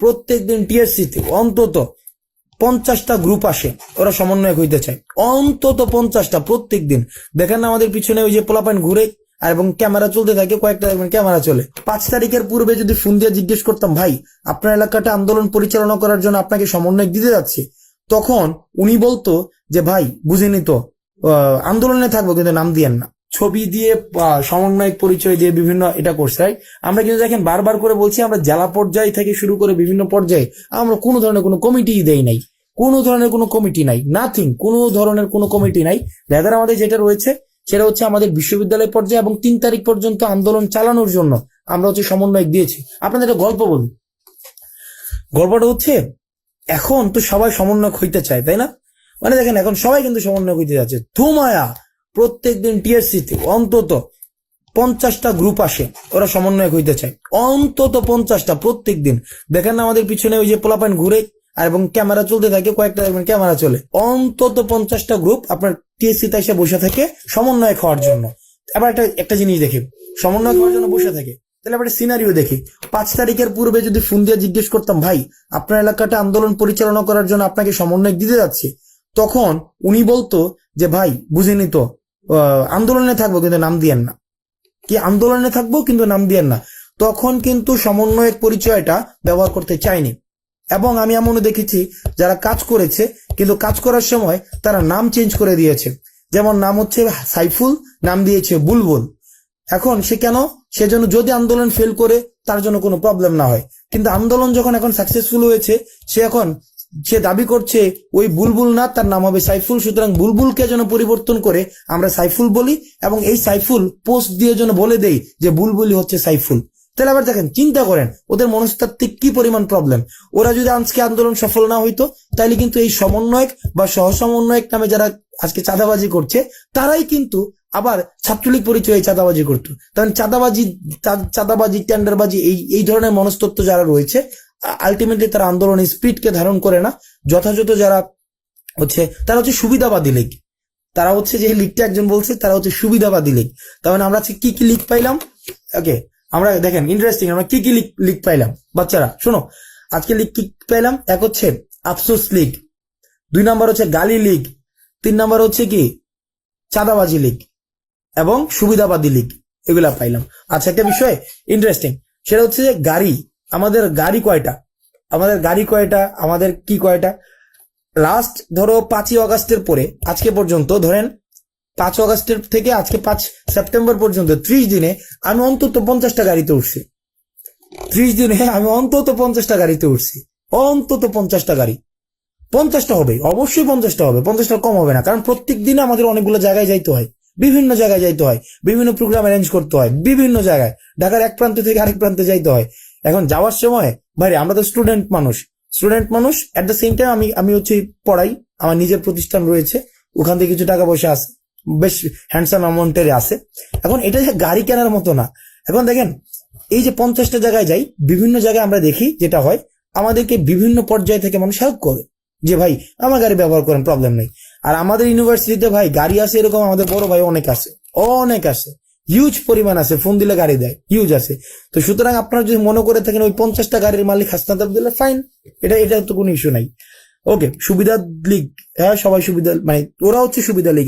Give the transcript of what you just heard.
প্রত্যেক দিন টিএসসিতে অন্তত পঞ্চাশটা গ্রুপ আসে, ওরা সমন্বয়ক হইতে চায়। অন্তত পঞ্চাশটা প্রত্যেক দিন দেখেন না আমাদের পিছনে ওই যে পোলাপাইন ঘুরে আর এবং ক্যামেরা চলতে থাকে, কয়েকটা ক্যামেরা চলে। পাঁচ তারিখের পূর্বে যদি ফোন দিয়ে জিজ্ঞেস করতাম, ভাই, আপনার এলাকাটা আন্দোলন পরিচালনা করার জন্য আপনাকে সমন্বয়ক দিতে যাচ্ছে? তখন উনি বলতো যে, ভাই, বুঝিনি তো আন্দোলনে থাকব কিন্তু নাম দিয়েন না। ছবি দিয়ে সমন্বয়ক পরিচয় দিয়ে বিভিন্ন এটা করছে? আমরা কিন্তু দেখেন বারবার করে বলছি, আমরা জেলা পর্যায় থেকে শুরু করে বিভিন্ন পর্যায়ে আমরা কোনো ধরনের কোনো কমিটি দেই নাই। কোনো ধরনের কোনো কমিটি নাই। নাথিং কোনো ধরনের কোনো কমিটি নাই। রেদার আমাদের যেটা রয়েছে, সেটা হচ্ছে আমাদের বিশ্ববিদ্যালয় পর্যায়ে এবং তিন তারিখ পর্যন্ত আন্দোলন চালানোর জন্য আমরা হচ্ছে সমন্বয়ক দিয়েছি। আপনাদের একটা গল্প বলি। গল্পটা হচ্ছে, এখন তো সবাই সমন্বয়ক হইতে চায়, তাই না? মানে দেখেন, এখন সবাই কিন্তু সমন্বয়ক হইতে যাচ্ছে। ধুমায়া! প্রত্যেক দিন টিএসসিতে অন্তত পঞ্চাশটা গ্রুপ আসে, ওরা সমন্বয়ক হইতে চায়। অন্তত পঞ্চাশটা প্রত্যেক দিন দেখেন না আমাদের পিছনে ওই যে পোলাপাইন ঘুরে, আর এবং ক্যামেরা চলতে থাকে, কয়েকটা দেখবেন ক্যামেরা চলে। অন্তত পঞ্চাশটা গ্রুপ আপনার টিএসসিতে এসে বসে থাকে সমন্বয়ক হওয়ার জন্য। আবার একটা একটা জিনিস দেখি। সমন্বয়ক হওয়ার জন্য বসে থাকে। তাহলে আবার সিনারিও দেখি। পাঁচ তারিখের পূর্বে যদি ফোন দিয়ে জিজ্ঞেস করতাম, ভাই, আপনার এলাকাটা আন্দোলন পরিচালনা করার জন্য আপনাকে সমন্বয়ক দিতে যাচ্ছে? তখন উনি বলতো যে, ভাই, বুঝিনি তো আন্দোলনে থাকব কিন্তু নাম দিয়েন না। কি আন্দোলনে থাকব কিন্তু নাম দিয়েন না। তখন কিন্তু সমন্বয়ক পরিচয়টা ব্যবহার করতে চায়নি এবং আমি এমনও দেখেছি, যারা কাজ করেছে, কিন্তু কাজ করার সময় তারা নাম চেঞ্জ করে দিয়েছে। যেমন নাম হচ্ছে সাইফুল, নাম দিয়েছে বুলবুল। এখন সে কেন? সেজন্য যদি আন্দোলন ফেল করে, তার জন্য কোনো প্রবলেম না হয়। কিন্তু আন্দোলন যখন এখন সাকসেসফুল হয়েছে, সে এখন সে দাবি করছে, ওই বুলবুল না, তার নাম হবে সাইফুল। সুতরাং বুলবুলকে যেন পরিবর্তন করে আমরা সাইফুল বলি এবং এই সাইফুল পোস্ট দিয়ে যেন বলে দেই যে বুলবুলি হচ্ছে সাইফুল। তাহলে আবার দেখেন, চিন্তা করেন, ওদের মনস্তাত্ত্বিক কি পরিমাণ প্রবলেম ওরা যদি আজকে আন্দোলন সফল না হইতো তাহলে কিন্তু এই সমন্বয়ক বা সহ সমন্বয়ক নামে যারা আজকে চাঁদাবাজি করছে, তারাই কিন্তু আবার ছাত্রলীগ পরিচয়ে চাঁদাবাজি করতো। কারণ চাঁদাবাজি চাঁদাবাজি, টেন্ডারবাজি, এই এই ধরনের মনস্তত্ব যারা রয়েছে আলটিমেটলি তারা আন্দোলনের স্পিডকে ধারণ করে না। যথাযথ যারা হচ্ছে, তারা হচ্ছে সুবিধাবাদী লীগ। তারা হচ্ছে যে লিগটা একজন বলছে, তারা হচ্ছে সুবিধাবাদী লীগ। তার মানে আমরা কি কি লিগ পাইলাম? ওকে, আমরা দেখেন ইন্টারেস্টিং আমরা কি কি লিগ লিগ পাইলাম? বাচ্চারা, শোনো, আজকে লিগ কি পাইলাম? এক হচ্ছে আফসোস লীগ, দুই নাম্বার হচ্ছে গালি লীগ, তিন নাম্বার হচ্ছে কি চাঁদাবাজি লীগ এবং সুবিধাবাদী লীগ, এগুলা পাইলাম। আচ্ছা একটা বিষয় ইন্টারেস্টিং সেটা হচ্ছে যে গাড়ি আমাদের গাড়ি কয়টা? আমাদের গাড়ি কয়টা? আমাদের কি কয়টা? লাস্ট ধরো পাঁচই অগাস্টের পরে, আজকে পর্যন্ত ধরেন পাঁচ অগাস্টের থেকে আজকে পাঁচ সেপ্টেম্বর পর্যন্ত, ত্রিশ দিনে আমি অন্তত পঞ্চাশটা গাড়িতে উঠছি। ত্রিশ দিনে আমি অন্তত পঞ্চাশটা গাড়িতে উঠছি। অন্তত পঞ্চাশটা গাড়ি। পঞ্চাশটা হবে, অবশ্যই পঞ্চাশটা হবে পঞ্চাশটা কম হবে না, কারণ প্রত্যেক দিনে আমাদের অনেকগুলো জায়গায় যাইতে হয়, বিভিন্ন জায়গায় যাইতে হয়, বিভিন্ন প্রোগ্রাম অ্যারেঞ্জ করতে হয়, বিভিন্ন জায়গায়। ঢাকার এক প্রান্ত থেকে আরেক প্রান্তে যাইতে হয়। এখন যাওয়ার সময় ভাই আমরা তো স্টুডেন্ট মানুষ। স্টুডেন্ট মানুষ এট দ্য সেম টাইম আমি আমি হচ্ছে পড়াই, আমার নিজের প্রতিষ্ঠান রয়েছে, ওখান থেকে কিছু টাকা পয়সা আছে বেশ হ্যান্ডসাম অ্যামাউন্টের আছে এখন এটা যে গাড়ি কেনার মতো না। এখন দেখেন, এই যে পঞ্চাশটা জায়গায় যাই, বিভিন্ন জায়গায় আমরা দেখি যেটা হয়, আমাদেরকে বিভিন্ন পর্যায় থেকে মানুষ হেল্প করে। যে ভাই, আমার গাড়ি ব্যবহার করেন প্রবলেম নেই। আর আমাদের ইউনিভার্সিটিতে ভাই, গাড়ি আছে এরকম আমাদের বড় ভাই অনেক আছে অনেক আছে হিউজ পরিমাণ আছে ফোন দিলে গাড়ি দেয় হিউজ আছে। তো সুতরাং আপনারা যদি মনে করে থাকেন ওই পঞ্চাশটা গাড়ির মালিক হাসনাদার দিলে ফাইন এটা এটা তো কোনো ইস্যু নাই। ওকে সুবিধা লিগ হ্যাঁ সবাই সুবিধা মানে ওরা হচ্ছে সুবিধা লিগ।